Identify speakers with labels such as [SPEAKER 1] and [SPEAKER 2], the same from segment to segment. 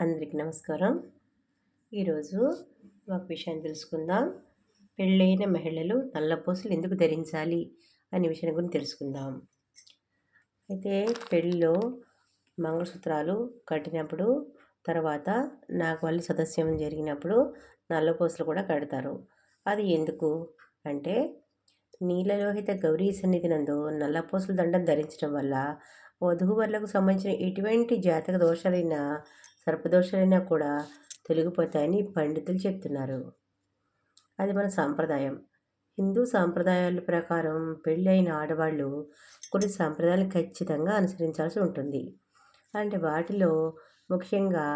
[SPEAKER 1] అందరికీ నమస్కారం. ఈరోజు ఒక విషయం తెలుసుకుందాం. పెళ్ళైన మహిళలు నల్లపూసలు ఎందుకు ధరించాలి అనే విషయం గురించి తెలుసుకుందాం. అయితే పెళ్ళిలో మంగళసూత్రాలు కట్టినప్పుడు తర్వాత నాకు వాళ్ళు సదస్యం జరిగినప్పుడు నల్లపూసలు కూడా కడతారు. అది ఎందుకు? అంటే నీలలోహిత గౌరీ సన్నిధి నందు నల్లపూసల దండం ధరించడం వల్ల వధూవరులకు సంబంధించిన ఎటువంటి జాతక దోషాలైనా సర్పదోషాలైనా కూడా తొలగిపోతాయని పండితులు చెప్తున్నారు. అది మన సాంప్రదాయం. హిందూ సాంప్రదాయాల ప్రకారం పెళ్ళి అయిన ఆడవాళ్ళు కొన్ని సాంప్రదాయాలు ఖచ్చితంగా అనుసరించాల్సి ఉంటుంది. అంటే వాటిలో ముఖ్యంగా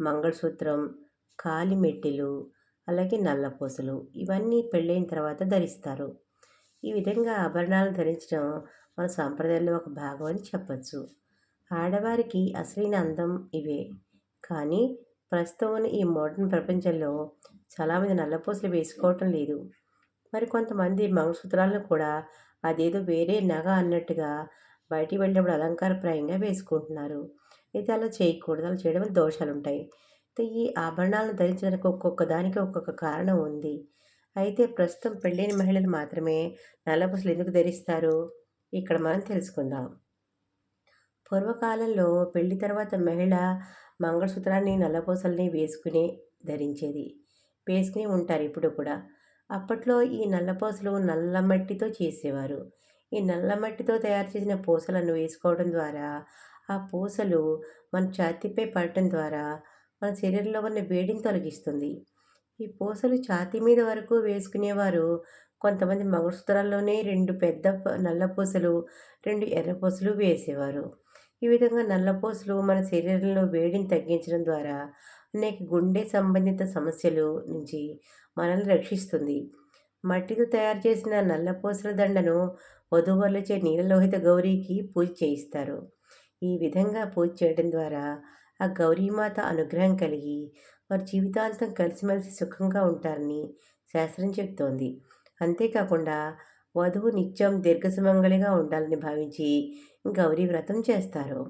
[SPEAKER 1] మంగళసూత్రం కాలిమెట్టెలు అలాగే నల్లపూసలు ఇవన్నీ పెళ్ళైన తర్వాత ధరిస్తారు. ఈ విధంగా ఆభరణాలను ధరించడం మన సాంప్రదాయంలో ఒక భాగం అని చెప్పచ్చు. ఆడవారికి అసలైన అందం ఇవే. కానీ ప్రస్తుతం ఈ మోడర్న్ ప్రపంచంలో చాలామంది నల్లపూసలు వేసుకోవటం లేదు. మరి కొంతమంది మంగళసూత్రాలను కూడా అదేదో వేరే నగ అన్నట్టుగా బయటికి వెళ్ళినప్పుడు అలంకారప్రాయంగా వేసుకుంటున్నారు. అయితే అలా చేయకూడదు. అలా చేయడం వల్ల దోషాలు ఉంటాయి అయితే ఈ ఆభరణాలను ధరించడానికి ఒక్కొక్క దానికి ఒక్కొక్క కారణం ఉంది. అయితే ప్రస్తుతం పెళ్ళైన మహిళలు మాత్రమే నల్లపూసలు ఎందుకు ధరిస్తారు? ఇక్కడ మనం తెలుసుకుందాం. పూర్వకాలంలో పెళ్ళి తర్వాత మహిళ మంగళసూత్రాన్ని నల్లపూసల్ని వేసుకుని ధరించేది. వేసుకుని ఉంటారు ఇప్పుడు కూడా. అప్పట్లో ఈ నల్లపూసలు నల్ల మట్టితో చేసేవారు. ఈ నల్ల మట్టితో తయారు చేసిన పూసలను వేసుకోవడం ద్వారా ఆ పూసలు మన ఛాతీపై పడటం ద్వారా మన శరీరంలో ఉన్న వేడిని తొలగిస్తుంది. ఈ పూసలు ఛాతీ మీద వరకు వేసుకునేవారు కొంతమంది మంగళసూత్రాల్లోనే రెండు పెద్ద నల్ల పూసలు రెండు ఎర్ర పూసలు వేసేవారు. ఈ విధంగా నల్లపూసలు మన శరీరంలో వేడిని తగ్గించడం ద్వారా అనేక గుండె సంబంధిత సమస్యలు నుంచి మనల్ని రక్షిస్తుంది. మట్టితో తయారు చేసిన నల్లపూసల దండను వధువులచే నీలలోహిత గౌరీకి పూజ చేయిస్తారు. ఈ విధంగా పూజ చేయడం ద్వారా ఆ గౌరీమాత అనుగ్రహం కలిగి వారి జీవితాంతం కలిసిమెలిసి సుఖంగా ఉంటారని శాస్త్రం చెప్తోంది. అంతేకాకుండా వధువు నిత్యం దీర్ఘసుమంగళిగా ఉండాలని భావించి గౌరీ వ్రతం చేస్తారు.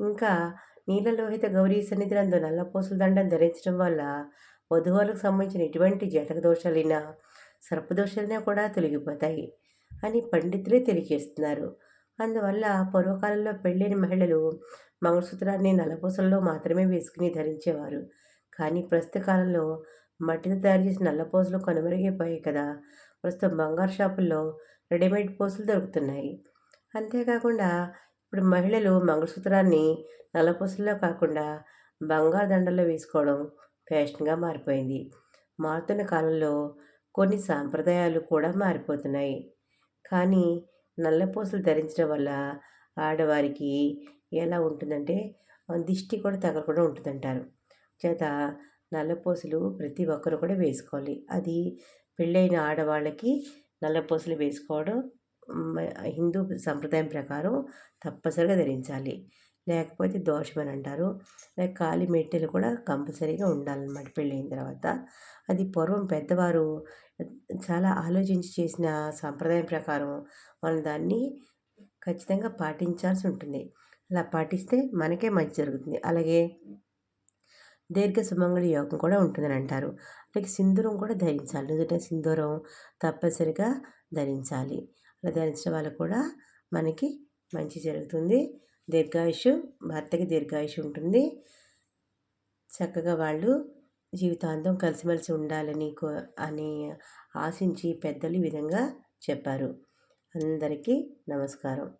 [SPEAKER 1] ఇంకా నీలలోహిత గౌరీ సన్నిధినందు నల్లపూసల దండం ధరించడం వల్ల వధువులకు సంబంధించిన ఎటువంటి జాతక దోషాలైనా సర్పదోషాలైనా కూడా తొలగిపోతాయి అని పండితులే తెలియజేస్తున్నారు. అందువల్ల పూర్వకాలంలో పెళ్ళైన మహిళలు మంగళసూత్రాన్ని నల్లపూసల్లో మాత్రమే వేసుకుని ధరించేవారు. కానీ ప్రస్తుత కాలంలో మట్టితో తయారు చేసిన నల్లపూసలు కనుమరుగైపోయాయి కదా. ప్రస్తుతం బంగారు షాపుల్లో రెడీమేడ్ పూసలు దొరుకుతున్నాయి. అంతేకాకుండా ఇప్పుడు మహిళలు మంగళసూత్రాన్ని నల్లపూసల్లో కాకుండా బంగారు దండల్లో వేసుకోవడం ఫ్యాషన్గా మారిపోయింది. మారుతున్న కాలంలో కొన్ని సాంప్రదాయాలు కూడా మారిపోతున్నాయి. కానీ నల్లపూసలు ధరించడం వల్ల ఆడవారికి ఎలా ఉంటుందంటే దిష్టి కూడా తగలకుండా ఉంటుందంటారు. చేత నల్లపూసలు ప్రతి ఒక్కరు కూడా వేసుకోవాలి. అది పెళ్ళైన ఆడవాళ్ళకి నల్లపూసలు వేసుకోవడం హిందూ సంప్రదాయం ప్రకారం తప్పనిసరిగా ధరించాలి. లేకపోతే దోషమని అంటారు. లేక కాలి మెట్టెలు కూడా కంపల్సరీగా ఉండాలన్నమాట పెళ్ళైన తర్వాత. అది పూర్వం పెద్దవారు చాలా ఆలోచించి చేసిన సాంప్రదాయం ప్రకారం మనం దాన్ని ఖచ్చితంగా పాటించాల్సి ఉంటుంది. అలా పాటిస్తే మనకే మంచి జరుగుతుంది. అలాగే దీర్ఘ సుమంగళి యోగం కూడా ఉంటుందని అంటారు. అలాగే సింధూరం కూడా ధరించాలి. ఎందుకంటే సింధూరం తప్పనిసరిగా ధరించాలి. అలా ధరించడం వల్ల కూడా మనకి మంచి జరుగుతుంది. దీర్ఘాయుషు భర్తకి దీర్ఘాయుషు ఉంటుంది. చక్కగా వాళ్ళు జీవితాంతం కలిసిమెలిసి ఉండాలని అని ఆశించి పెద్దలు ఈ విధంగా చెప్పారు. అందరికీ నమస్కారం.